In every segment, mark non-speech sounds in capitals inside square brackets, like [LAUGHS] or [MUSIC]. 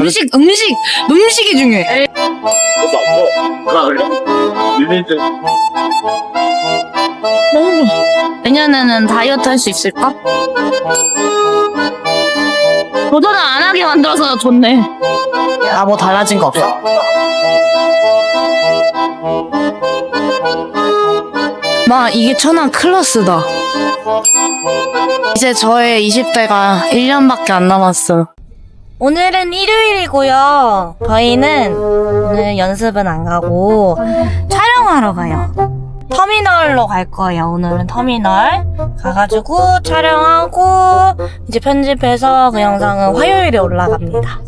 음식 음식 음식이 중요해. 먹어. 나 그래? 리미트. 너무 좋아. 내년에는 다이어트 할 수 있을까? 도전을 안 하게 만들어서 좋네. 야, 뭐 달라진 거 없어. 마, 이게 천안 클러스다. 이제 저의 20대가 1년밖에 안 남았어. 오늘은 일요일이고요. 저희는 오늘 연습은 안 가고 촬영하러 가요. 터미널로 갈 거예요. 오늘은 터미널 가가지고 촬영하고 이제 편집해서 그 영상은 화요일에 올라갑니다.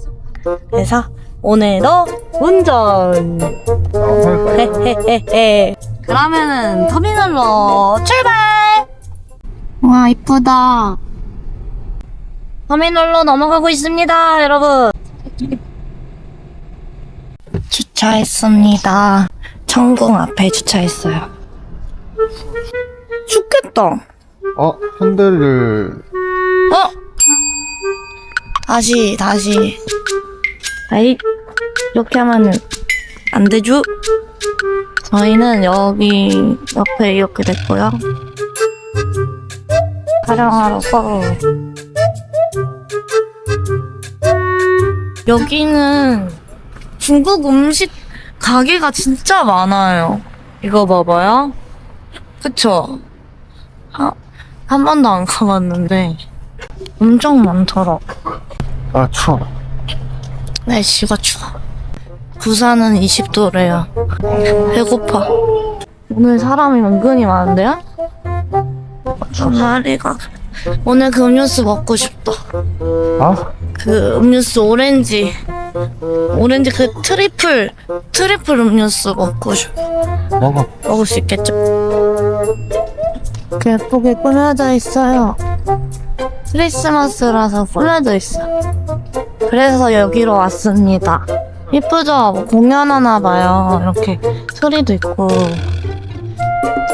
그래서 오늘도 운전. 그러면은 터미널로 출발. 와 이쁘다. 터미널로 넘어가고 있습니다, 여러분. 주차했습니다. 천궁 앞에 주차했어요. 춥겠다. 어, 핸들을 어? 다시, 다시. 아이, 이렇게 하면은 안 되죠? 저희는 여기 옆에 이렇게 됐고요. 촬영하러 고 여기는 중국 음식 가게가 진짜 많아요. 이거 봐봐요. 그쵸? 아, 한 번도 안 가봤는데 엄청 많더라. 아 추워. 날씨가 추워. 부산은 20도래요. 배고파. 오늘 사람이 은근히 많은데요? 다리가 오늘 그 음료수 먹고 싶다. 아? 그 음료수 오렌지 오렌지 그 트리플 트리플 음료수 먹고 싶어. 먹어. 먹을 수 있겠죠? 예쁘게 꾸며져 있어요. 크리스마스라서 꾸며져 있어. 그래서 여기로 왔습니다. 이쁘죠? 뭐 공연하나 봐요. 이렇게 소리도 있고.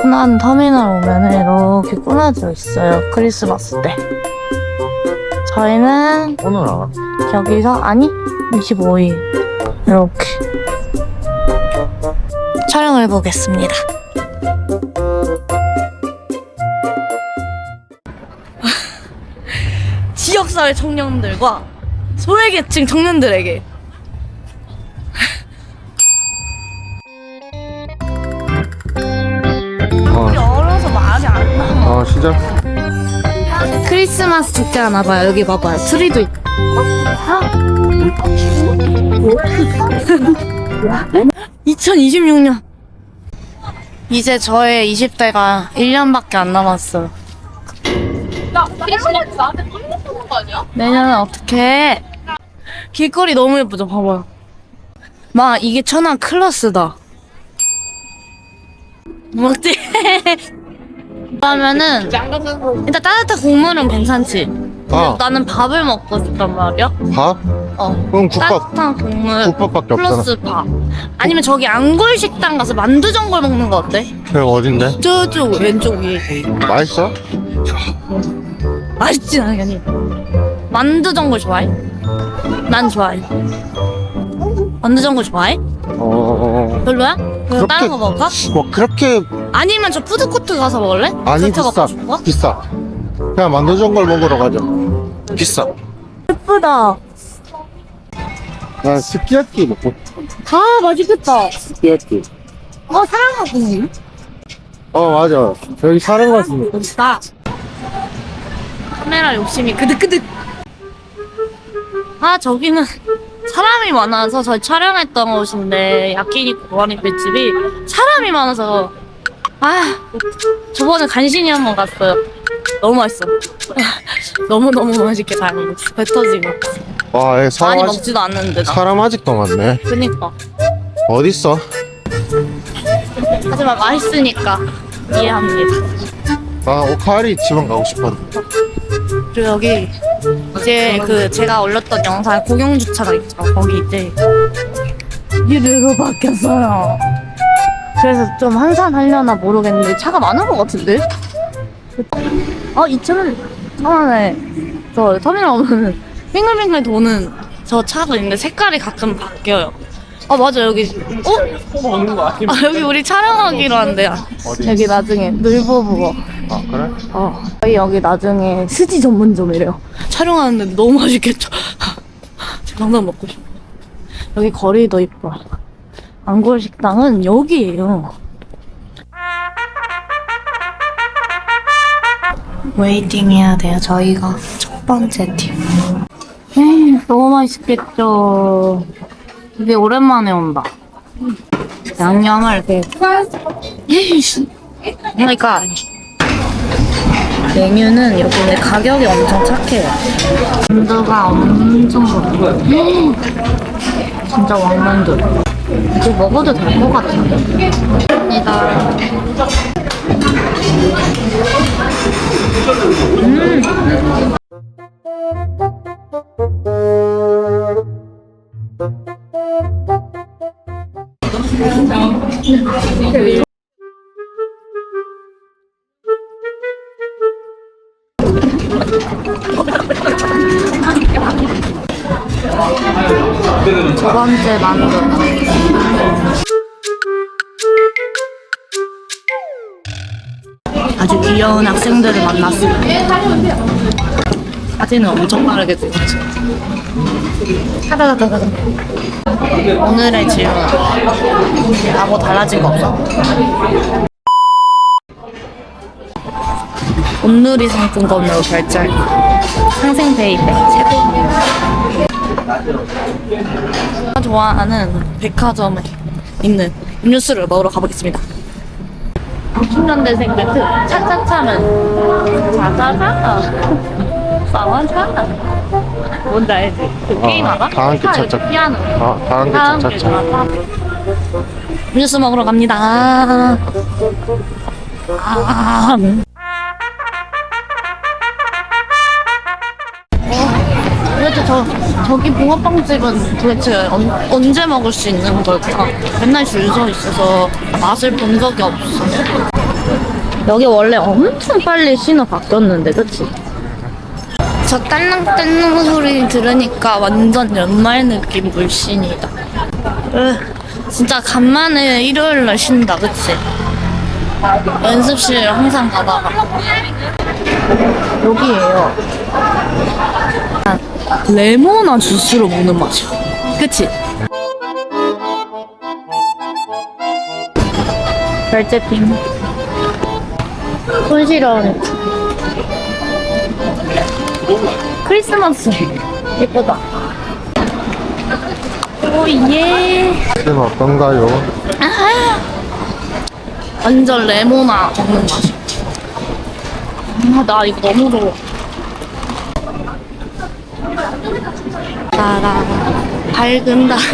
흔한 터미널 오면은 이렇게 꾸며져 있어요. 크리스마스 때. 저희는 오늘 안. 여기서 아니 25일 이렇게 촬영을 해보겠습니다. [LAUGHS] 지역사회 청년들과 소외계층 청년들에게 어, 얼어서 말이 안 나. 어 시작. 크리스마스 축제 하나 봐요. 여기 봐봐요. 트리도 있고. 2026년. 이제 저의 20대가 1년밖에 안 남았어요. 내년은 어떻게 해? 길거리 너무 예쁘죠? 봐봐요. 마, 이게 천안 클러스다. 먹지? [LAUGHS] 그러면은 일단 따뜻한 국물은 괜찮지. 아 나는 밥을 먹고 싶단 말이야. 밥? 어. 그럼 국밥 따뜻한 국물 국밥밖에. 플러스 밥. 아니면 저기 안골 식당 가서 만두 전골 먹는 거 어때? 그게 어딘데? 저쪽 왼쪽 위에. 맛있어? 맛있진 않겠니? 만두 전골 좋아해? 난 좋아해. 만두 전골 좋아해? 어. 별로야? 그럼 다른 거 먹을까? 뭐 그렇게 아니면 저 푸드코트 가서 먹을래? 아니 비싸. 비싸. 그냥 만두전 걸 먹으러 가자. 비싸. 예쁘다. 난 스키야키 먹고. 아 맛있겠다. 스키야키. 어 사랑하고. 어 맞아. 저기 사는 거 같은데. 멋있다. 카메라 욕심이 그득그득. 아 저기는 사람이 많아서 저희 촬영했던 곳인데 야끼니쿠 고라니 횟집이 사람이 많아서 아 저번에 간신히 한 번 갔어요. 너무 맛있어. [LAUGHS] 너무 너무 맛있게 잘 먹었어. 배 터지고 와, 사람 많이 아직 먹지도 않는데 나. 사람 아직도 많네. 그니까 어디 있어? 하지만 맛있으니까 이해합니다. 나 오카리 집안 가고 싶었는데. 그리고 여기 이제 그 제가 올렸던 영상 공영 주차가 있죠. 거기 이제 유료로 바뀌었어요. 그래서 좀 한산하려나 모르겠는데 차가 많은 것 같은데? 아 2천 원, 천 원에 저 터미널 오면 빙글빙글 도는 저 차가 있는데 색깔이 가끔 바뀌어요. 아 맞아 여기 어? 없는 거 아니야? 아 여기 우리 촬영하기로 한대요. 어디? 여기 나중에 늘보부어. 아 그래? 어. 저희 여기 나중에 스지 전문점이래요. 촬영하는데 너무 맛있겠죠? [LAUGHS] 당장 먹고 싶어. 여기 거리도 이뻐. 안골 식당은 여기예요. 웨이팅 해야 돼요. 저희가 첫 번째 팀. 에이, 너무 맛있겠죠. 이게 오랜만에 온다. 양념을 이렇게. 그러니까 메뉴는 이렇게 근데 가격이 엄청 착해요. 만두가 엄청 좋고 [GASPS] 진짜 왕만두. 이제 먹어도 될 것 같은데. 감사합니다. 두 번째 만두. 귀여운 학생들을 만났습니다. 사진은 엄청 빠르게 찍었죠. 타다다다다. 오늘의 질문. 나하고 달라진 거 없어? 온누리 상품권으로 결제. 상생 베이백 최고. 좋아하는 백화점에 있는 음료수를 먹으러 가보겠습니다. 60년대생 매트 차차차는 자자자 싸워자 뭔지 알지? 그 아, 게임 알아? 다 함께 차, 차차. 피아노 아 다른 게다 함께 차차차. 차차. 음료수 먹으러 갑니다 아, 도 저, 저기 붕어빵집은 도대체 언, 언제 먹을 수 있는 걸까? 맨날 줄 서 있어서 맛을 본 적이 없어. 여기 원래 엄청 빨리 신호 바뀌었는데, 그치? 저 딸랑딸랑 소리 들으니까 완전 연말 느낌 물씬이다. 으, 진짜 간만에 일요일날 쉰다, 그치? 연습실 항상 가다가. 여기에요. 레모나 주스로 먹는 맛이야. 그치? 결제핑. 손시려운 크리스마스. 예쁘다. 오 예. 지금 어떤가요? 완전 레모나 먹는 맛이야. 아, 나 이거 너무 좋아. 따라 밝은다. [LAUGHS]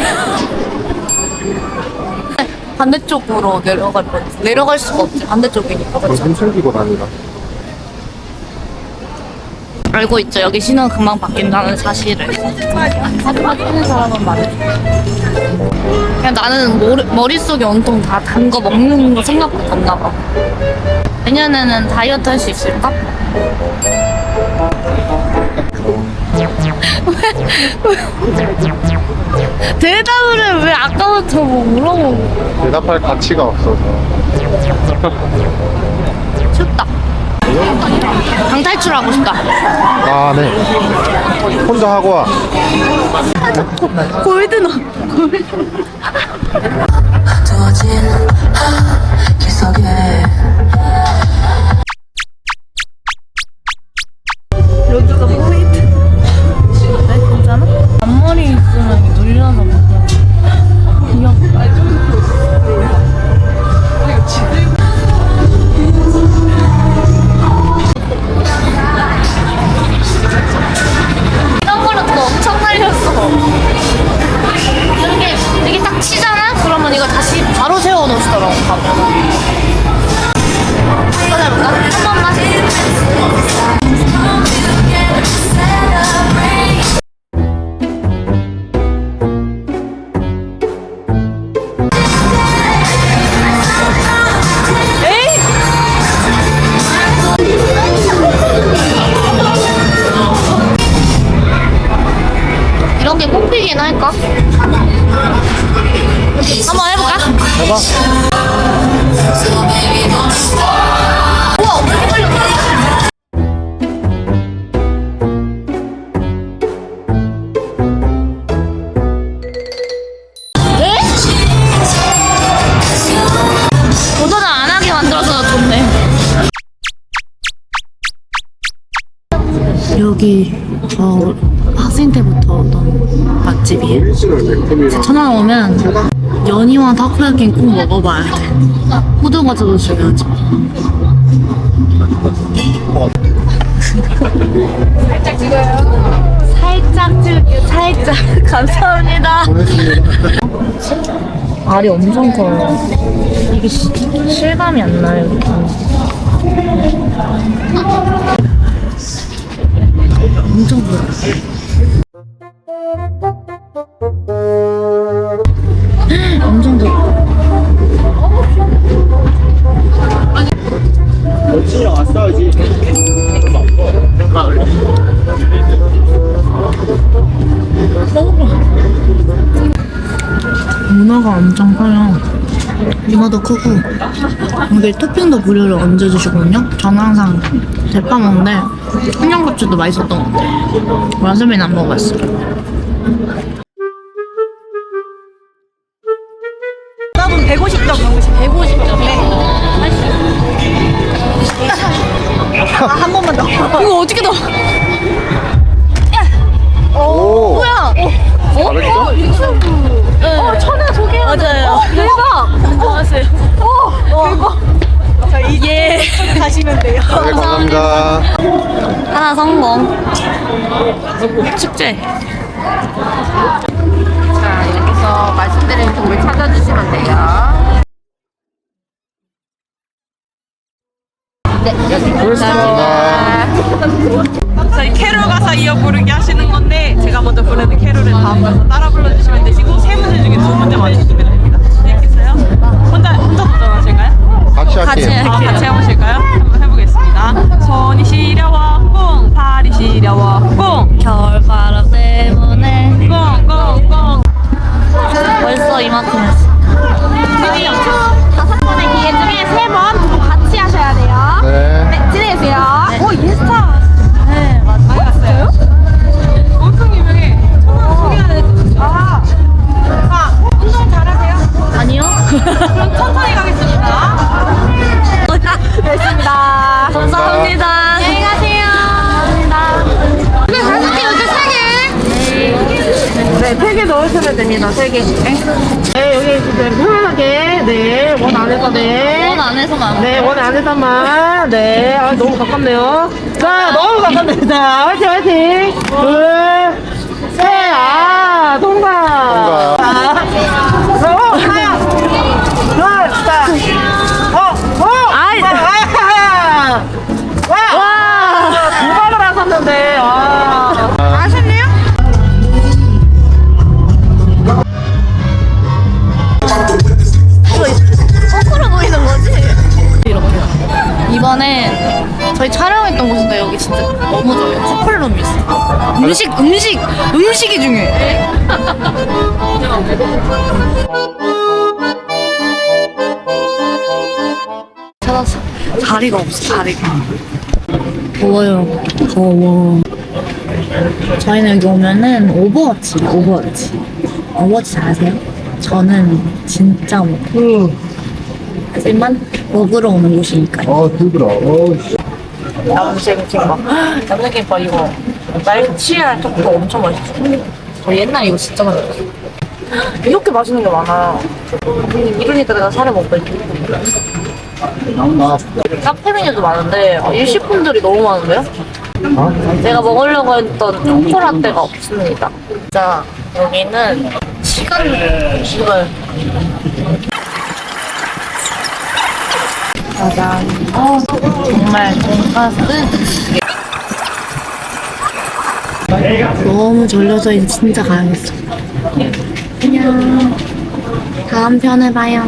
반대쪽으로 내려갈 뻔. 내려갈 수가 없지. 반대쪽이니까. 그럼 그렇죠? 힘챙기고 다니라. 알고 있죠. 여기 신호 금방 바뀐다는 사실을. 하지만 쓰는 사람은 많아. 그냥 나는 머리, 머릿속에 온통 다 단 거 먹는 거 생각밖에 없나 봐. 내년에는 다이어트 할 수 있을까? 대답을 해. 왜 아까부터 뭐 물어보고. 대답할 가치가 없어서. 춥다. 방탈출하고 싶다. 아 네. 혼자 하고 와. 길 속에 여기 저 학생 때부터 오던 맛집이에요. 천안 오면 연이와 타코야끼 꼭 먹어봐야 돼. 호두과자도 중요하지. 살짝 찍어요. 살짝 찍을게요. 살짝. [LAUGHS] 감사합니다. 알이 엄청 커요. 이게 시- 실감이 안 나요. 엄청 커요. 엄청 커요. 며칠 왔어야지. 문어가 엄청 커요. 문어도 크고 여기 토핑도 무료로 얹어주시거든요. 저는 항상 대파 먹는데 청양고추도 맛있었던 것 같아요. 와사비는 안 먹어봤어요. 어. 자, 이제 예. [LAUGHS] 가시면 돼요. 네, 감사합니다. 하나 성공. 축제. 자, 여기서 말씀드린 종을 찾아주시면 돼요. 네, 여기. 저희 캐롤 가사 이어 부르기 하시는 건데 제가 먼저 부르는 캐롤을 다음 가서 따라 불러주시면 되시고 세 문제 중에 두 문제 맞추시면 됩니다. 같이 같이 할게요. 아, 할게요. 같이 해보실까요? 한번 해보겠습니다. 손이 시려워 꽁 팔이 시려워 꽁 겨울바람 때문에 꽁 꽁 꽁 벌써 이만큼 했어. 개. 네, 여기 이제 편안하게, 네, 원 안에서, 네. 원 안에서만. 네, 원 안에서만, 네. 아, 너무 가깝네요. 자, 너무 가깝네. 자, 화이팅, 화이팅. 둘, 셋, 아, 통과. 통과. 이번엔 저희 촬영했던 곳인데 여기 진짜 너무 좋아요. 커플룸이 있어. 음식, 음식, 음식이 중요해. 찾았어. 자리가 없어, 자리가. 더워요. 더워. 저희는 여기 오면은 오버워치, 오버워치. 오버워치 잘하세요? 저는 진짜 못. 하지만 먹으러 오는 곳이니까요. 어, 들더라. 어, 씨. 남생김밥 이거 날치알 떡도 엄청 맛있어. 저 옛날에 이거 진짜 맛있었어. 이렇게 맛있는 게 많아. 이러니까 내가 살을 못 뺄게. 카페 메뉴도 많은데 아, 일식품들이 너무 많은데요? 제가 먹으려고 했던 초코라떼가 없습니다. 진짜 여기는 시간 이걸 짜잔. 어, 정말 돈가스. 너무 졸려서 이제 진짜 가야겠어. 안녕. 다음 편에 봐요.